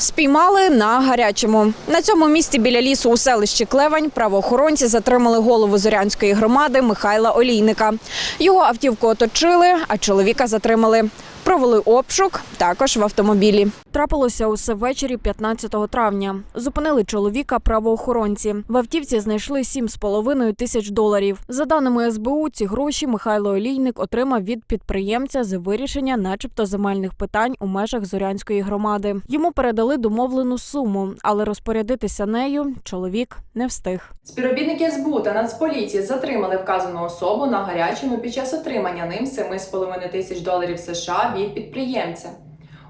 Спіймали на гарячому. На цьому місці біля лісу у селищі Клевань правоохоронці затримали голову Зорянської громади Михайла Олійника. Його автівку оточили, а чоловіка затримали. Провели обшук також в автомобілі. Трапилося усе ввечері 15 травня. Зупинили чоловіка правоохоронці. В автівці знайшли 7,5 тисяч доларів. За даними СБУ, ці гроші Михайло Олійник отримав від підприємця за вирішення, начебто, земельних питань у межах Зорянської громади. Йому передали домовлену суму, але розпорядитися нею чоловік не встиг. Співробітники СБУ та Нацполіції затримали вказану особу на гарячому під час отримання ним 7,5 тисяч доларів США від підприємця.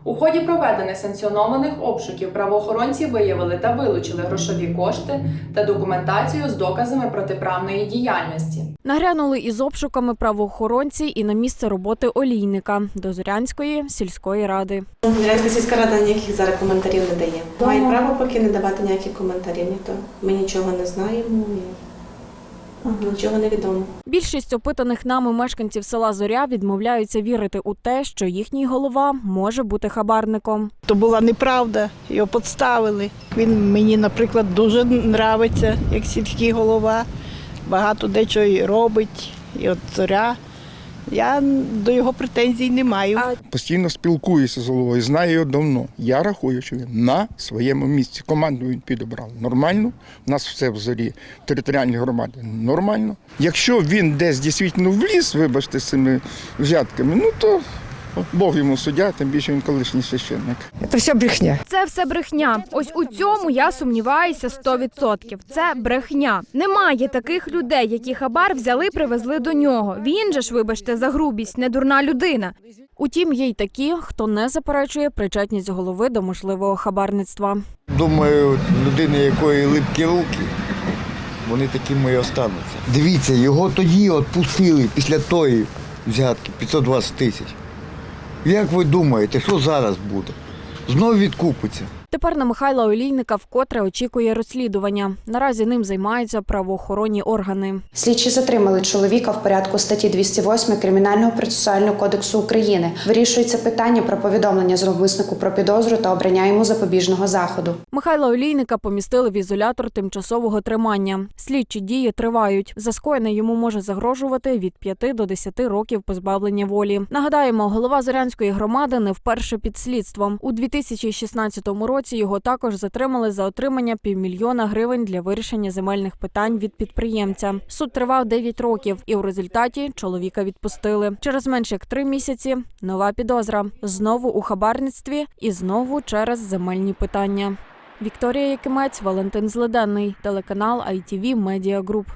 У ході проведених санкціонованих обшуків правоохоронці виявили та вилучили грошові кошти та документацію з доказами протиправної діяльності. Нагрянули із обшуками правоохоронці і на місце роботи олійника до Зорянської сільської ради. Грязька сільська рада ніяких зараз коментарів не дає. Має право поки не давати ніяких коментарів. Ніхто. Ми нічого не знаємо нічого не відомо. Більшість опитаних нами мешканців села Зоря відмовляються вірити у те, що їхній голова може бути хабарником. То була неправда, його підставили. Він мені, наприклад, дуже нравиться, як сільський голова. Багато дечого робить, і от зоря. Я до його претензій не маю. постійно спілкуюся з головою, знаю його давно. Я рахую, що він на своєму місці. Команду він підібрав нормально. У нас все в зорі територіальні громади нормально. Якщо він десь дійсно вліз, вибачте, з цими взятками, ну то Бог йому суддя, тим більше він колишній священник. Це все брехня. Це все брехня. Ось у цьому я сумніваюся 100%. Це брехня. Немає таких людей, які хабар взяли, привезли до нього. Він же ж, вибачте, за грубість, не дурна людина. Утім, є й такі, хто не заперечує причетність голови до можливого хабарництва. Думаю, людини, якої липкі руки, вони такими і остануться. Дивіться, його тоді відпустили після тої взятки 520 тисяч. Як ви думаєте, що зараз буде? Знов відкупиться. Тепер на Михайла Олійника вкотре очікує розслідування. Наразі ним займаються правоохоронні органи. Слідчі затримали чоловіка в порядку статті 208 Кримінального процесуального кодексу України. Вирішується питання про повідомлення зловмиснику про підозру та обрання йому запобіжного заходу. Михайла Олійника помістили в ізолятор тимчасового тримання. Слідчі дії тривають. За скоєне йому може загрожувати від 5 до 10 років позбавлення волі. Нагадаємо, голова Зорянської громади не вперше під слідством. У 2016 році його також затримали за отримання півмільйона гривень для вирішення земельних питань від підприємця. Суд тривав 9 років, і у результаті чоловіка відпустили. Через менш як три місяці нова підозра знову у хабарництві і знову через земельні питання. Вікторія Якимець, Валентин Злиденний, телеканал ITV Media Group.